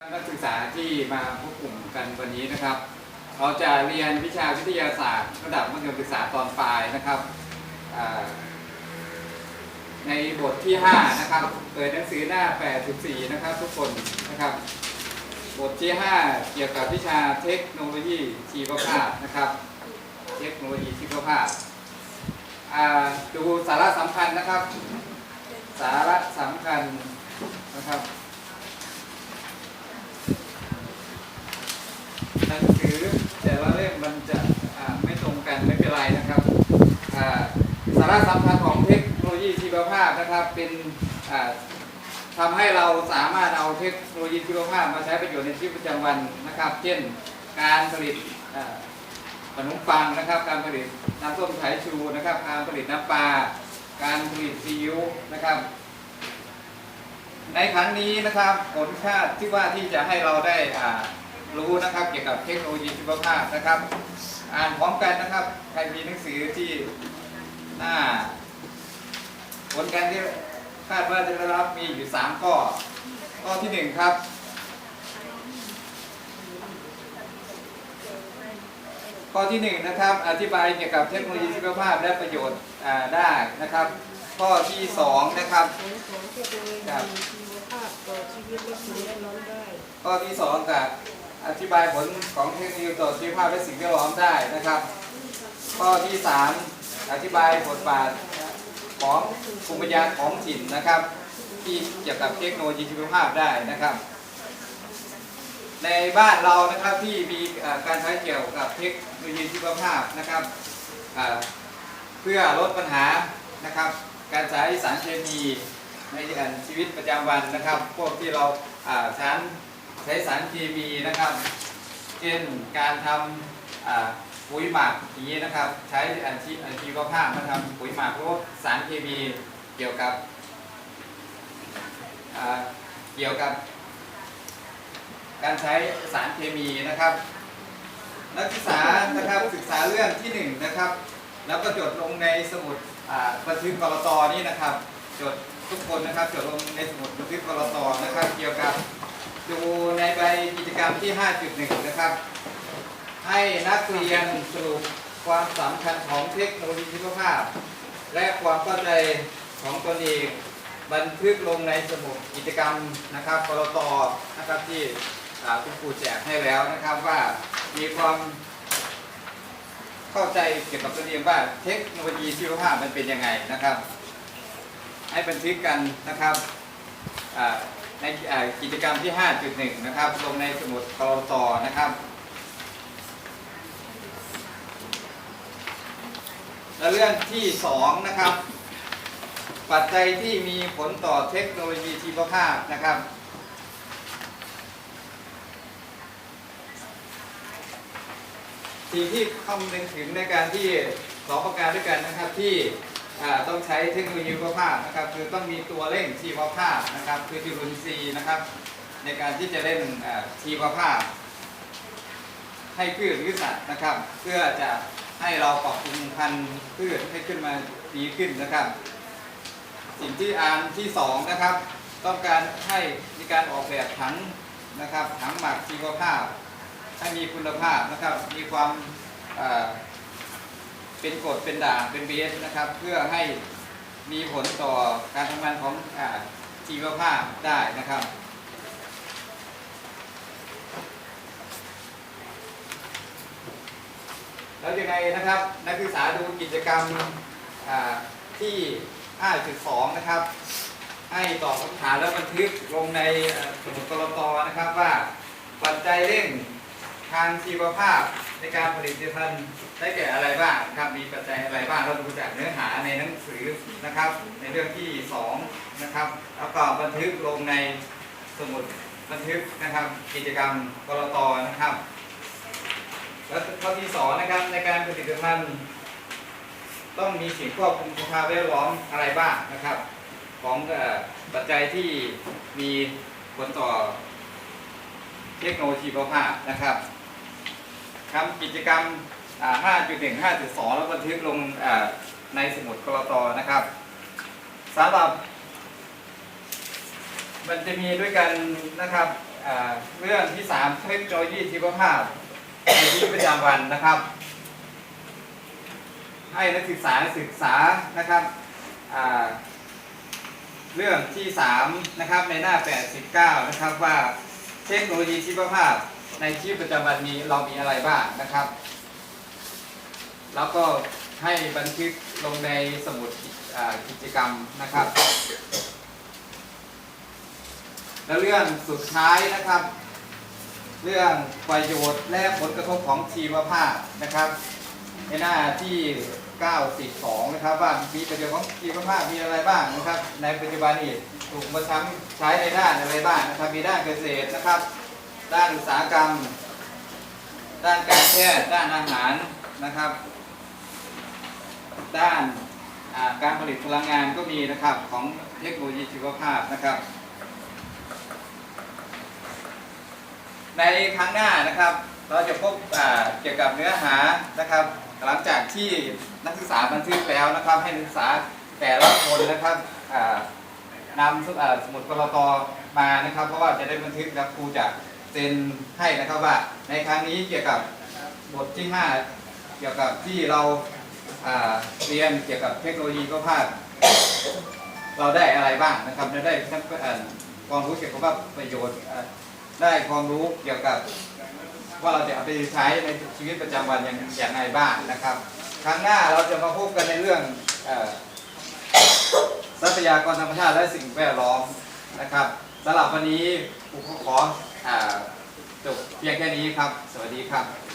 นักศึกษาที่มาพบกลุ่มกันวันนี้นะครับ เราจะเรียนวิชาวิทยาศาสตร์ ระดับมัธยมศึกษาตอนปลายนะครับในบทที่ 5 นะครับเปิดหนังสือหน้า 84 นะครับ ทุกคนนะครับ บทที่ 5 เกี่ยวกับวิชาเทคโนโลยีชีวภาพนะครับ เทคโนโลยีชีวภาพอ่าดูสาระสำคัญนะครับ สาระสำคัญนะครับ หนังสือแต่ละเล่มมันจะไม่ตรงกันไม่เป็นไรนะครับสาระสำคัญของเทคโนโลยีชีวภาพนะครับเป็นอ่าทำให้เราสามารถเอาเทคโนโลยีชีวภาพมาใช้ประโยชน์ในชีวิตประจำวันนะครับ เช่นการผลิตขนมปังนะครับ การผลิตน้ำส้มสายชูนะครับ การผลิตน้ำปลา การผลิตซีอิ๊วนะครับ ในครั้งนี้นะครับผลคาดที่ว่าที่จะให้เราได้ รู้นะครับเกี่ยวกับเทคโนโลยีชีวภาพนะครับ อ่านพร้อมกันนะครับ ใครมีหนังสือที่หน้า ผลการที่คาดว่าจะได้รับมีอยู่ 3 ข้อ ข้อที่ 1 ครับข้อที่1นะครับอธิบายเกี่ยวกับเทคโนโลยีชีวภาพและประโยชน์ได้นะครับ ข้อที่ 2 นะครับข้อที่สองกับ อธิบายผลของเทคโนโลยีต่อชีวภาพและสิ่งแวดล้อมได้นะครับ ข้อที่สามอธิบายบทบาทของภูมิปัญญาของถิ่นนะครับ ที่เกี่ยวกับเทคโนโลยีชีวภาพได้นะครับ ในบ้านเรานะครับที่มีการใช้เกี่ยวกับเทคโนโลยีชีวภาพนะครับเพื่อลดปัญหานะครับ การใช้สารเคมีในชีวิตประจำวันนะครับ พวกที่เราอ่าใช้ใช้สารเคมีนะครับ เช่นการทำปุ๋ยหมักอย่างนี้นะครับ ใช้อันชีอันชีวภาพมาทำปุ๋ยหมักหรือว่าสารเคมีเกี่ยวกับเกี่ยวกับ การใช้สารเคมีนะครับ นักศึกษานะครับศึกษาเรื่องที่หนึ่งนะครับ แล้วก็จดลงในสมุดอ่าบันทึกกรตนี่นะครับ จดทุกคนนะครับจดลงในสมุดบันทึกกรตนะครับ เกี่ยวกับ รมที่ 5.1 นะครับ ให้นักเรียนสรุปความสำคัญของเทคโนโลยีชีวภาพ และความเข้าใจของตนเองบันทึกลงในสมุดกิจกรรมนะครับกรตนะครับที่คุณครูแจกให้แล้วนะครับว่ามีความเข้าใจเกี่ยวกับตัวเองว่าเทคโนโลยีชีวภาพมันเป็นยังไงนะครับ ให้บันทึกกันนะครับ ในกิจกรรมที่ 5.1 นะครับ ลงในสมุดกรตนะครับและเรื่องที่ 2 นะครับ ปัจจัยที่มีผลต่อเทคโนโลยีชีวภาพนะครับ สิ่งที่คำนึงถึงในการที่สองประการด้วยกันนะครับที่ ต้องใช้เทคโนโลยีชีวภาพนะครับ คือต้องมีตัวเร่งชีวภาพนะครับ คือจุลินทรีย์นะครับ ในการที่จะเล่นชีวภาพ ให้พืชหรือสัตว์นะครับ เพื่อจะให้เราปรับปรุงพันธุ์พืชให้ขึ้นมาดีขึ้นนะครับ สิ่งที่อ่านที่สองนะครับ ต้องการให้มีการออกแบบถังนะครับถังหมักชีวภาพ ให้มีคุณภาพนะครับ มีความ เป็นกรดเป็นด่างเป็นเบสนะครับ เพื่อให้มีผลต่อการทำงานของอชีวภาพได้นะครับ แล้วยังไงนะครับนักศึกษาดูกิจกรรมอ่าที่ 5.2 นะครับ ให้ตอบคำถามแล้วบันทึกลงในสมุดกรตนะครับว่าปัจจัยเร่งทางชีวภาพ ในการผลิตผลิตภัณฑ์ได้แก่อะไรบ้างครับมีปัจจัยอะไรบ้างเราดูจากเนื้อหาในหนังสือนะครับ ในเรื่องที่2นะครับแล้วก็บันทึกลงในสมุดบันทึกนะครับ กิจกรรมกรตนะครับ แล้วข้อที่สองนะครับในการผลิตภัณฑ์ต้องมีสิ่งควบคุมสภาพแวดล้อมอะไรบ้างนะครับ ของปัจจัยที่มีผลต่อเทคโนโลยีชีวภาพนะครับ ทำกิจกรรม 5.1 5.2 แล้วบันทึกลงในสมุดกรตนะครับสำหรับมันจะมีด้วยกันนะครับเรื่องที่สามเทคโนโลยีชีวภาพในชีวิตประจำวันนะครับ ให้นักศึกษาศึกษานะครับเรื่องที่สามนะครับในหน้า 89 นะครับว่าเทคโนโลยีชีวภาพ ในชีวิตประจำวันนี้เรามีอะไรบ้างนะครับ แล้วก็ให้บันทึกลงในสมุดกิจกรรมนะครับ แล้วเรื่องสุดท้ายนะครับ เรื่องประโยชน์และผลกระทบของชีวภาพนะครับในหน้าที่ 92 นะครับ ว่ามีประโยชน์ของชีวภาพมีอะไรบ้างนะครับ ในปัจจุบันนี้ถูกมาทำใช้ในด้านอะไรบ้างนะครับ มีด้านเกษตรนะครับ ด้านอุตสาหกรรม ด้านการแพทย์ด้านอาหารนะครับ ด้านการผลิตพลังงานก็มีนะครับของเทคโนโลยีชีวภาพนะครับ ในครั้งหน้านะครับ เราจะพบเกี่ยวกับเนื้อหานะครับ หลังจากที่นักศึกษาบันทึกแล้วนะครับ ให้นักศึกษาแต่ละคนนะครับนำสมุดอ่าสมุดกรตมานะครับ เพราะว่าจะได้บันทึกแล้วครูจะ เซ็นให้นะครับว่าในครั้งนี้เกี่ยวกับบทที่ 5 เกี่ยวกับที่เราเรียนเกี่ยวกับเทคโนโลยีก็ภาพ เราได้อะไรบ้างนะครับเราได้ทั้งความรู้เกี่ยวกับประโยชน์ได้ความรู้เกี่ยวกับว่าเราจะเอาไปใช้ในชีวิตประจำวันอย่างอย่างไรบ้างนะครับ ครั้งหน้าเราจะมาพบกันในเรื่องทรัพยากรธรรมชาติและสิ่งแวดล้อมนะครับสำหรับวันนี้ผมขอ จบเพียงแค่นี้ครับ สวัสดีครับ